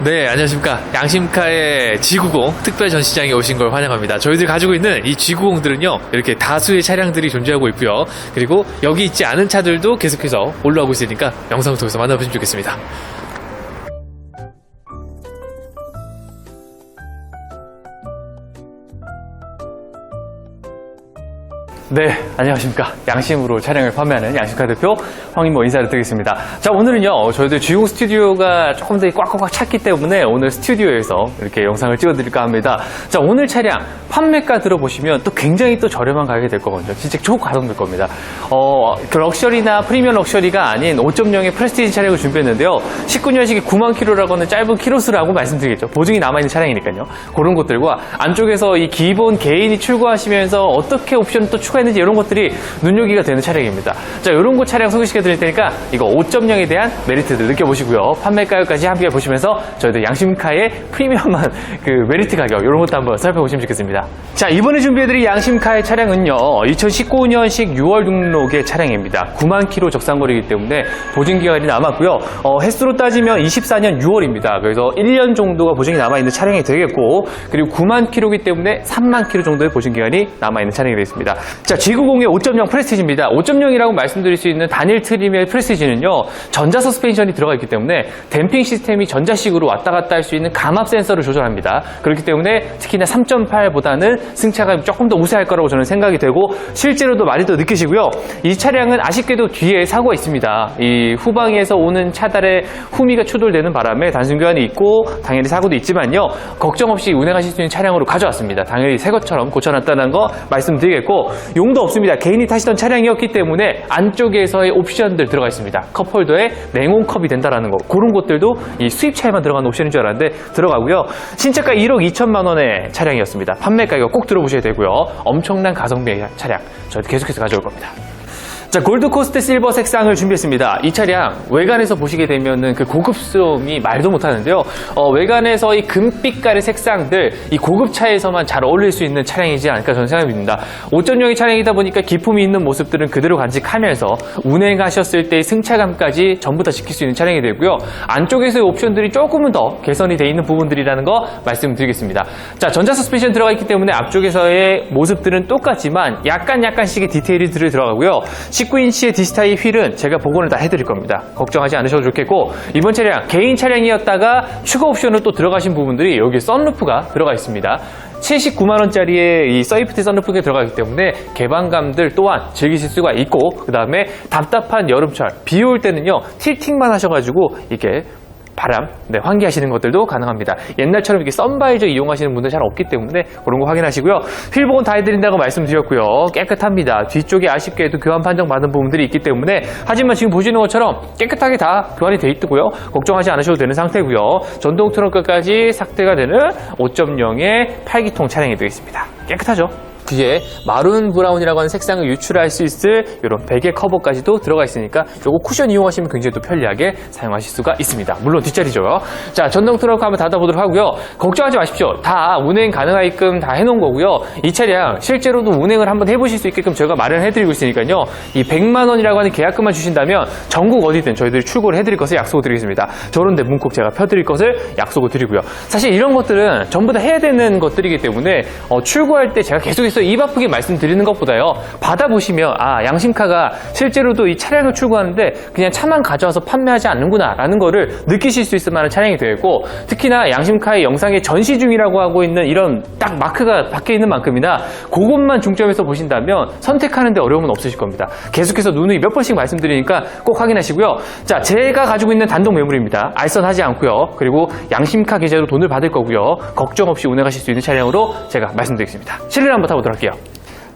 네, 안녕하십니까. 양심카의 지구공 특별 전시장에 오신 걸 환영합니다. 저희들이 가지고 있는 이 지구공들은요, 이렇게 다수의 차량들이 존재하고 있고요. 그리고 여기 있지 않은 차들도 계속해서 올라오고 있으니까 영상을 통해서 만나보시면 좋겠습니다. 네, 안녕하십니까. 양심으로 차량을 판매하는 양심카 대표 황인모 인사를 드리겠습니다. 자, 오늘은요, 저희들 주용 스튜디오가 조금 더 꽉꽉꽉 찼기 때문에 오늘 스튜디오에서 이렇게 영상을 찍어드릴까 합니다. 자, 오늘 차량 판매가 들어보시면 또 굉장히 또 저렴한 가격이 될 거거든요. 진짜 초가성될 겁니다. 어, 그 럭셔리나 프리미엄 럭셔리가 아닌 5.0의 프레스티지 차량을 준비했는데요. 19년식이 9만 킬로라고 하는 짧은 키로수라고 말씀드리겠죠. 보증이 남아있는 차량이니까요. 그런 것들과 안쪽에서 이 기본 개인이 출고하시면서 어떻게 옵션을 또 추가 했는지 이런 것들이 눈요기가 되는 차량입니다. 자, 이런 거 차량 소개시켜 드릴 테니까 이거 5.0에 대한 메리트들 느껴보시고요. 판매 가격까지 함께 보시면서 저희들 양심카의 프리미엄한 그 메리트 가격 이런 것도 한번 살펴보시면 좋겠습니다. 자, 이번에 준비해드릴 양심카의 차량은요. 2019년식 6월 등록의 차량입니다. 9만 킬로 적상거리이기 때문에 보증 기간이 남았고요. 어, 횟수로 따지면 24년 6월입니다. 그래서 1년 정도가 보증이 남아있는 차량이 되겠고 그리고 9만 킬로이기 때문에 3만 킬로 정도의 보증 기간이 남아있는 차량이 되겠습니다. 자, 지구공의 5.0 프레스티지입니다. 5.0이라고 말씀드릴 수 있는 단일 트림의 프레스티지는요. 전자 서스펜션이 들어가 있기 때문에 댐핑 시스템이 전자식으로 왔다 갔다 할 수 있는 감압 센서를 조절합니다. 그렇기 때문에 특히나 3.8보다는 승차가 조금 더 우세할 거라고 저는 생각이 되고 실제로도 많이 더 느끼시고요. 이 차량은 아쉽게도 뒤에 사고가 있습니다. 이 후방에서 오는 차달의 후미가 추돌되는 바람에 단순 교환이 있고 당연히 사고도 있지만요. 걱정 없이 운행하실 수 있는 차량으로 가져왔습니다. 당연히 새 것처럼 고쳐놨다는 거 말씀드리겠고 용도 없습니다. 개인이 타시던 차량이었기 때문에 안쪽에서의 옵션들 들어가 있습니다. 컵홀더에 냉온컵이 된다라는 거 그런 것들도 이 수입차에만 들어가는 옵션인 줄 알았는데 들어가고요. 신차가 1억 2천만 원의 차량이었습니다. 판매 가격 꼭 들어보셔야 되고요. 엄청난 가성비의 차량 저희 계속해서 가져올 겁니다. 자, 골드코스트 실버 색상을 준비했습니다. 이 차량 외관에서 보시게 되면은 그 고급스러움이 말도 못하는데요. 어, 외관에서 이 금빛깔의 색상들 이 고급차에서만 잘 어울릴 수 있는 차량이지 않을까 저는 생각합니다. 5.0의 차량이다 보니까 기품이 있는 모습들은 그대로 간직하면서 운행하셨을 때의 승차감까지 전부 다 지킬 수 있는 차량이 되고요. 안쪽에서의 옵션들이 조금은 더 개선이 되어 있는 부분들이라는 거 말씀드리겠습니다. 자, 전자 서스펜션 들어가 있기 때문에 앞쪽에서의 모습들은 똑같지만 약간 약간씩의 디테일이 들어가고요. 19인치의 디스타이 휠은 제가 복원을 다 해드릴 겁니다. 걱정하지 않으셔도 좋겠고 이번 차량 개인 차량이었다가 추가 옵션으로 또 들어가신 부분들이 여기 썬루프가 들어가 있습니다. 79만 원짜리의 이 서이프티 썬루프가 들어가기 때문에 개방감들 또한 즐기실 수가 있고 그 다음에 답답한 여름철 비 올 때는요 틸팅만 하셔가지고 이게 바람, 네, 환기하시는 것들도 가능합니다. 옛날처럼 이렇게 썬바이저 이용하시는 분들 잘 없기 때문에 그런 거 확인하시고요. 휠복은 다 해드린다고 말씀드렸고요. 깨끗합니다. 뒤쪽에 아쉽게도 교환 판정 받은 부분들이 있기 때문에 하지만 지금 보시는 것처럼 깨끗하게 다 교환이 돼 있고요. 걱정하지 않으셔도 되는 상태고요. 전동 트렁크까지 삭제가 되는 5.0의 8기통 차량이 되겠습니다. 깨끗하죠? 뒤에 마룬 브라운이라고 하는 색상을 유출할 수 있을 이런 베개 커버까지도 들어가 있으니까 요거 쿠션 이용하시면 굉장히 또 편리하게 사용하실 수가 있습니다. 물론 뒷자리죠. 자, 전동 트렁크 한번 닫아보도록 하고요. 걱정하지 마십시오. 다 운행 가능하게끔 다 해놓은 거고요. 이 차량 실제로도 운행을 한번 해보실 수 있게끔 저희가 마련해드리고 있으니까요. 이 100만 원이라고 하는 계약금만 주신다면 전국 어디든 저희들이 출고를 해드릴 것을 약속을 드리겠습니다. 저런데 문콕 제가 펴드릴 것을 약속을 드리고요. 사실 이런 것들은 전부 다 해야 되는 것들이기 때문에 어, 출고할 때 제가 계속해서 입 아프게 말씀드리는 것보다요. 받아보시면 아 양심카가 실제로도 이 차량을 출고하는데 그냥 차만 가져와서 판매하지 않는구나 라는 거를 느끼실 수 있을 만한 차량이 되겠고 특히나 양심카의 영상에 전시 중이라고 하고 있는 이런 딱 마크가 박혀 있는 만큼이나 그것만 중점에서 보신다면 선택하는데 어려움은 없으실 겁니다. 계속해서 누누이 몇 번씩 말씀드리니까 꼭 확인하시고요. 자, 제가 가지고 있는 단독 매물입니다. 알선하지 않고요. 그리고 양심카 계좌로 돈을 받을 거고요. 걱정 없이 운행하실 수 있는 차량으로 제가 말씀드리겠습니다. 실내를 한번 타보도록 할게요.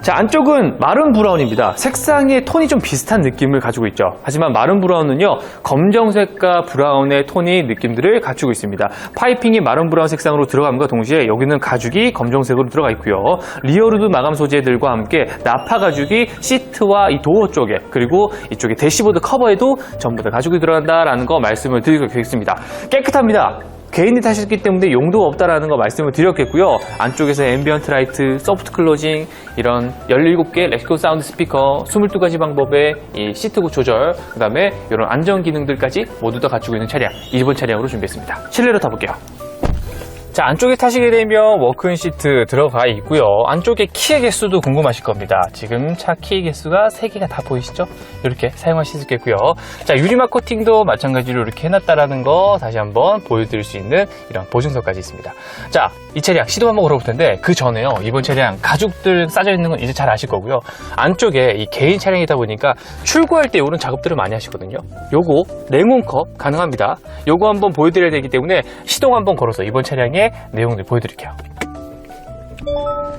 자, 안쪽은 마른 브라운입니다. 색상의 톤이 좀 비슷한 느낌을 가지고 있죠. 하지만 마른 브라운은요, 검정색과 브라운의 톤이 느낌들을 갖추고 있습니다. 파이핑이 마른 브라운 색상으로 들어감과 동시에 여기는 가죽이 검정색으로 들어가 있고요. 리어루드 마감 소재들과 함께 나파 가죽이 시트와 이 도어 쪽에 그리고 이쪽에 대시보드 커버에도 전부 다 가죽이 들어간다라는 거 말씀을 드리겠습니다. 깨끗합니다. 개인이 타셨기 때문에 용도가 없다라는 거 말씀을 드렸겠고요. 안쪽에서 앰비언트 라이트, 소프트 클로징, 이런 17개 렉시코 사운드 스피커, 22가지 방법의 이 시트고 조절, 그 다음에 이런 안전 기능들까지 모두 다 갖추고 있는 차량, 이번 차량으로 준비했습니다. 실내로 타볼게요. 자, 안쪽에 타시게 되면 워크인 시트 들어가 있고요. 안쪽에 키의 개수도 궁금하실 겁니다. 지금 차 키의 개수가 3개가 다 보이시죠? 이렇게 사용하실 수 있겠고요. 자, 유리막 코팅도 마찬가지로 이렇게 해놨다라는 거 다시 한번 보여드릴 수 있는 이런 보증서까지 있습니다. 자, 이 차량 시도 한번 걸어볼 텐데 그 전에요. 이번 차량 가죽들 싸져 있는 건 이제 잘 아실 거고요. 안쪽에 이 개인 차량이다 보니까 출고할 때 이런 작업들을 많이 하시거든요. 요거 냉온컵 가능합니다. 요거 한번 보여드려야 되기 때문에 시동 한번 걸어서 이번 차량 의 내용들 보여드릴게요.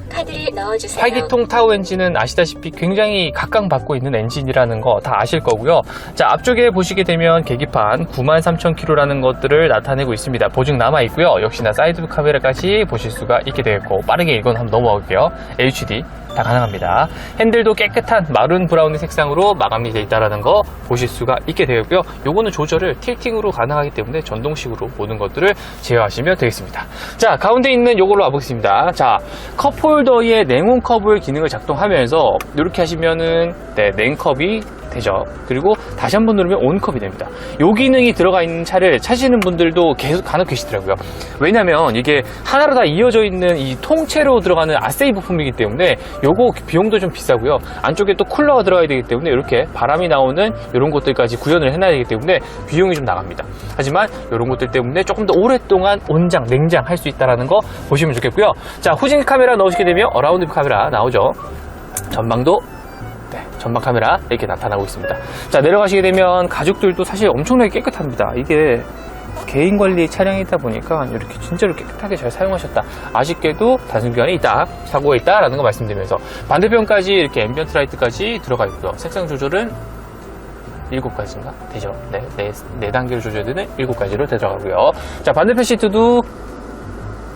카드를 넣어주세요. 8기통 타우 엔진은 아시다시피 굉장히 각광받고 있는 엔진이라는 거 다 아실 거고요. 자, 앞쪽에 보시게 되면 계기판 93,000km라는 것들을 나타내고 있습니다. 보증 남아 있고요. 역시나 사이드 카메라까지 보실 수가 있게 되겠고 빠르게 이건 한번 넘어갈게요. HD 다 가능합니다. 핸들도 깨끗한 마룬 브라운 색상으로 마감이 되어 있다는 거 보실 수가 있게 되겠고요. 요거는 조절을 틸팅으로 가능하기 때문에 전동식으로 모든 것들을 제어하시면 되겠습니다. 자, 가운데 있는 요걸로 와보겠습니다. 자, 컵홀더의 냉온 컵을 기능을 작동하면서 이렇게 하시면은 네, 냉컵이 되죠. 그리고 다시 한 번 누르면 온컵이 됩니다. 요 기능이 들어가 있는 차를 차시는 분들도 계속 간혹 계시더라고요. 왜냐면 이게 하나로 다 이어져 있는 이 통째로 들어가는 아세이 부품이기 때문에 요거 비용도 좀 비싸고요. 안쪽에 또 쿨러가 들어가야 되기 때문에 이렇게 바람이 나오는 이런 것들까지 구현을 해놔야 되기 때문에 비용이 좀 나갑니다. 하지만 이런 것들 때문에 조금 더 오랫동안 온장, 냉장 할 수 있다는 거 보시면 좋겠고요. 자, 후진 카메라 넣으시게 되면 어라운드 카메라 나오죠. 전방도 네, 전방 카메라 이렇게 나타나고 있습니다. 자, 내려가시게 되면 가죽들도 사실 엄청나게 깨끗합니다. 이게 개인 관리 차량이다 보니까 이렇게 진짜로 깨끗하게 잘 사용하셨다. 아쉽게도 단순기간에 있다, 사고가 있다 라는 거 말씀드리면서 반대편까지 이렇게 앰비언트 라이트까지 들어가 있고요. 색상 조절은 7가지인가? 되죠. 네, 네, 네 단계로 조절되는 7가지로 들어가고요. 자, 반대편 시트도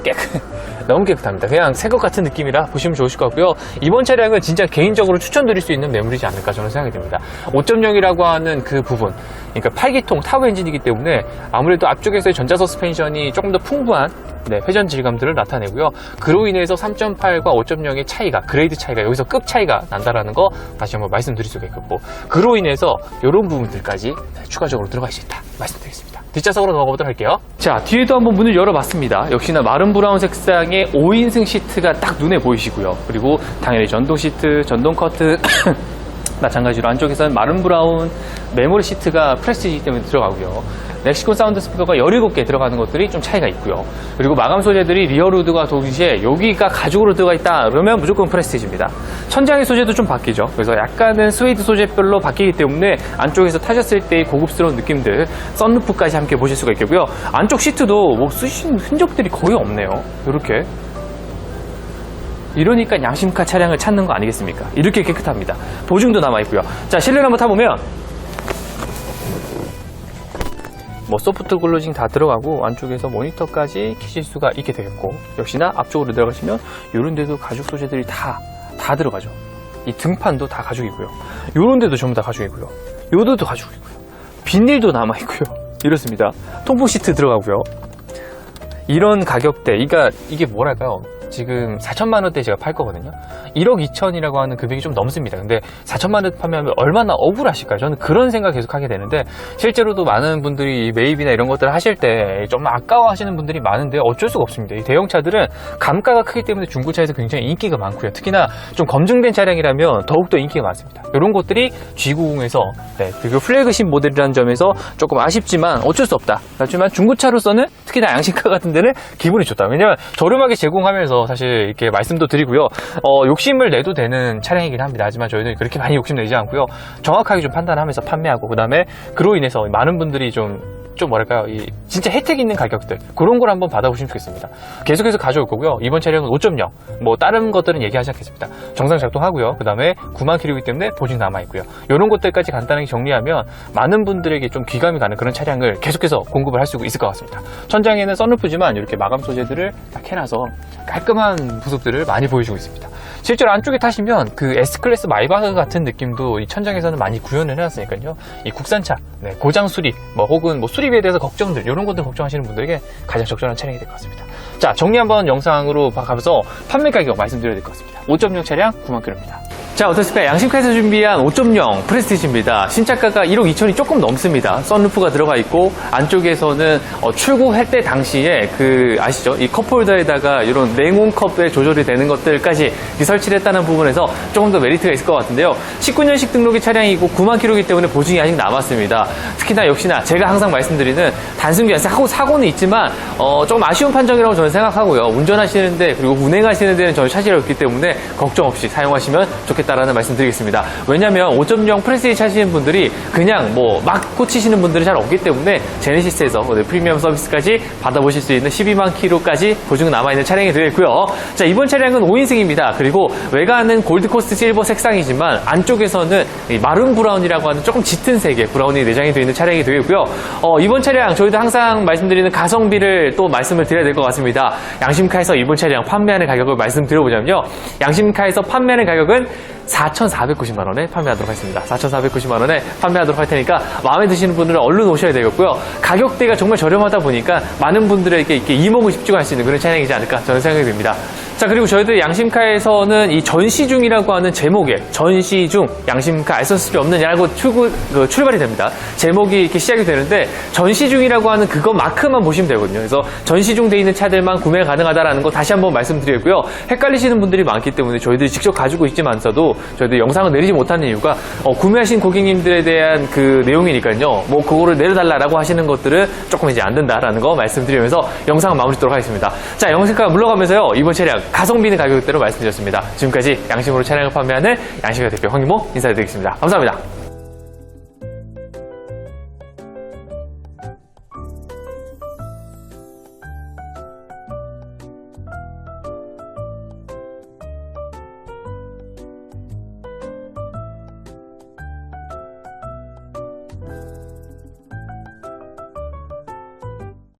깨끗, 너무 깨끗합니다. 그냥 새 것 같은 느낌이라 보시면 좋으실 것 같고요. 이번 차량은 진짜 개인적으로 추천드릴 수 있는 매물이지 않을까 저는 생각이 듭니다. 5.0이라고 하는 그 부분, 그러니까 8기통 타워 엔진이기 때문에 아무래도 앞쪽에서의 전자 서스펜션이 조금 더 풍부한 네, 회전 질감들을 나타내고요. 그로 인해서 3.8과 5.0의 차이가, 그레이드 차이가 여기서 급 차이가 난다라는 거 다시 한번 말씀드릴 수가 있겠고, 그로 인해서 이런 부분들까지 네, 추가적으로 들어갈 수 있다 말씀드리겠습니다. 뒷좌석으로 넘어가 보도록 할게요. 자, 뒤에도 한번 문을 열어봤습니다. 역시나 마른 브라운 색상의 5인승 시트가 딱 눈에 보이시고요. 그리고 당연히 전동 시트, 전동 커튼, 마찬가지로 안쪽에서는 마른 브라운 메모리 시트가 프레스티지 때문에 들어가고요. 렉시콘 사운드 스피커가 17개 들어가는 것들이 좀 차이가 있고요. 그리고 마감 소재들이 리어루드가 동시에 여기가 가죽으로 들어가 있다 그러면 무조건 프레스티지입니다. 천장의 소재도 좀 바뀌죠. 그래서 약간은 스웨이드 소재별로 바뀌기 때문에 안쪽에서 타셨을 때의 고급스러운 느낌들 썬루프까지 함께 보실 수가 있겠고요. 안쪽 시트도 뭐 쓰신 흔적들이 거의 없네요. 이렇게 이러니까 양심카 차량을 찾는 거 아니겠습니까? 이렇게 깨끗합니다. 보증도 남아있고요. 자, 실내를 한번 타보면 뭐 소프트 글로징 다 들어가고 안쪽에서 모니터까지 키실 수가 있게 되겠고 역시나 앞쪽으로 들어가시면 이런 데도 가죽 소재들이 다, 다 들어가죠. 이 등판도 다 가죽이고요. 이런 데도 전부 다 가죽이고요. 요도도 가죽이고요. 비닐도 남아있고요. 이렇습니다. 통풍 시트 들어가고요. 이런 가격대, 그러니까 이게 뭐랄까요? 지금 4천만 원대 제가 팔 거거든요. 1억 2천이라고 하는 금액이 좀 넘습니다. 근데 4천만 원 판매하면 얼마나 억울하실까요? 저는 그런 생각 계속 하게 되는데 실제로도 많은 분들이 이 매입이나 이런 것들을 하실 때 좀 아까워 하시는 분들이 많은데 어쩔 수가 없습니다. 이 대형차들은 감가가 크기 때문에 중고차에서 굉장히 인기가 많고요. 특히나 좀 검증된 차량이라면 더욱더 인기가 많습니다. 이런 것들이 G90에서 네, 그리고 플래그십 모델이라는 점에서 조금 아쉽지만 어쩔 수 없다. 하지만 중고차로서는 특히나 양식카 같은 데는 기분이 좋다. 왜냐면 저렴하게 제공하면서 사실 이렇게 말씀도 드리고요. 어, 욕심을 내도 되는 차량이긴 합니다. 하지만 저희는 그렇게 많이 욕심 내지 않고요. 정확하게 좀 판단하면서 판매하고 그다음에 그로 인해서 많은 분들이 좀 좀 뭐랄까요? 이 진짜 혜택 있는 가격들 그런 걸 한번 받아보시면 좋겠습니다. 계속해서 가져올 거고요. 이번 차량은 5.0 뭐 다른 것들은 얘기하지 않겠습니다. 정상 작동하고요. 그 다음에 9만 킬로이기 때문에 보증 남아있고요. 이런 것들까지 간단하게 정리하면 많은 분들에게 좀 귀감이 가는 그런 차량을 계속해서 공급을 할 수 있을 것 같습니다. 천장에는 썬루프지만 이렇게 마감 소재들을 다 캐놔서 깔끔한 모습들을 많이 보여주고 있습니다 실제로 안쪽에 타시면 그 S클래스 마이바흐 같은 느낌도 이 천장에서는 많이 구현을 해놨으니까요. 이 국산차, 네, 고장 수리, 뭐 혹은 뭐 수리비에 대해서 걱정들, 이런 것들 걱정하시는 분들에게 가장 적절한 차량이 될 것 같습니다. 자, 정리 한번 영상으로 가면서 판매 가격 말씀드려야 될 것 같습니다. 5.0 차량 9만 킬로입니다. 자, 어떻습니까? 양심카에서 준비한 5.0 프레스티지입니다. 신차가가 1억 2천이 조금 넘습니다. 썬루프가 들어가 있고, 안쪽에서는 어, 출고할 때 당시에 그, 아시죠? 이 컵홀더에다가 이런 냉온 컵에 조절이 되는 것들까지 이설 치를 했다는 부분에서 조금 더 메리트가 있을 것 같은데요. 19년식 등록의 차량이고 9만 킬로이기 때문에 보증이 아직 남았습니다. 특히나 역시나 제가 항상 말씀드리는 단순기 사고, 사고는 있지만, 어, 조금 아쉬운 판정이라고 저는 생각하고요. 운전하시는데, 그리고 운행하시는 데는 저는 차질이 없기 때문에 걱정 없이 사용하시면 좋겠다라는 말씀 드리겠습니다. 왜냐면 5.0 프레스티 차시는 분들이 그냥 뭐막 꽂히시는 분들이 잘 없기 때문에 제네시스에서 프리미엄 서비스까지 받아보실 수 있는 12만 킬로까지 보증 남아있는 차량이 되겠고요. 자, 이번 차량은 5인승입니다. 그리고 외관은 골드코스트 실버 색상이지만 안쪽에서는 이 마룬 브라운이라고 하는 조금 짙은 색의 브라운이 내장이 되어 있는 차량이 되겠고요. 어, 이번 차량 저희도 항상 말씀드리는 가성비를 또 말씀을 드려야 될 것 같습니다. 양심카에서 이번 차량 판매하는 가격을 말씀드려보자면요. 양심카에서 판매하는 가격은 4,490만 원에 판매하도록 하겠습니다. 4,490만 원에 판매하도록 할 테니까 마음에 드시는 분들은 얼른 오셔야 되겠고요. 가격대가 정말 저렴하다 보니까 많은 분들에게 이렇게 이목을 집중할 수 있는 그런 차량이지 않을까 저는 생각이 듭니다. 자 그리고 저희들 양심카에서는 이 전시 중이라고 하는 제목에 전시 중 양심카 알선수이 없느냐고 출구, 그 출발이 됩니다. 제목이 이렇게 시작이 되는데 전시 중이라고 하는 그거 마크만 보시면 되거든요. 그래서 전시 중 돼 있는 차들만 구매 가능하다라는 거 다시 한번 말씀드리고요. 헷갈리시는 분들이 많기 때문에 저희들이 직접 가지고 있지만서도 저희들 영상을 내리지 못하는 이유가 어, 구매하신 고객님들에 대한 그 내용이니까요. 뭐 그거를 내려달라고 하시는 것들은 조금 이제 안 된다라는 거 말씀드리면서 영상 마무리 짓도록 하겠습니다. 자, 영상카 물러가면서요. 이번 차량 가성비는 가격대로 말씀드렸습니다. 지금까지 양심으로 차량을 판매하는 양심가 대표 황기모 인사드리겠습니다. 감사합니다.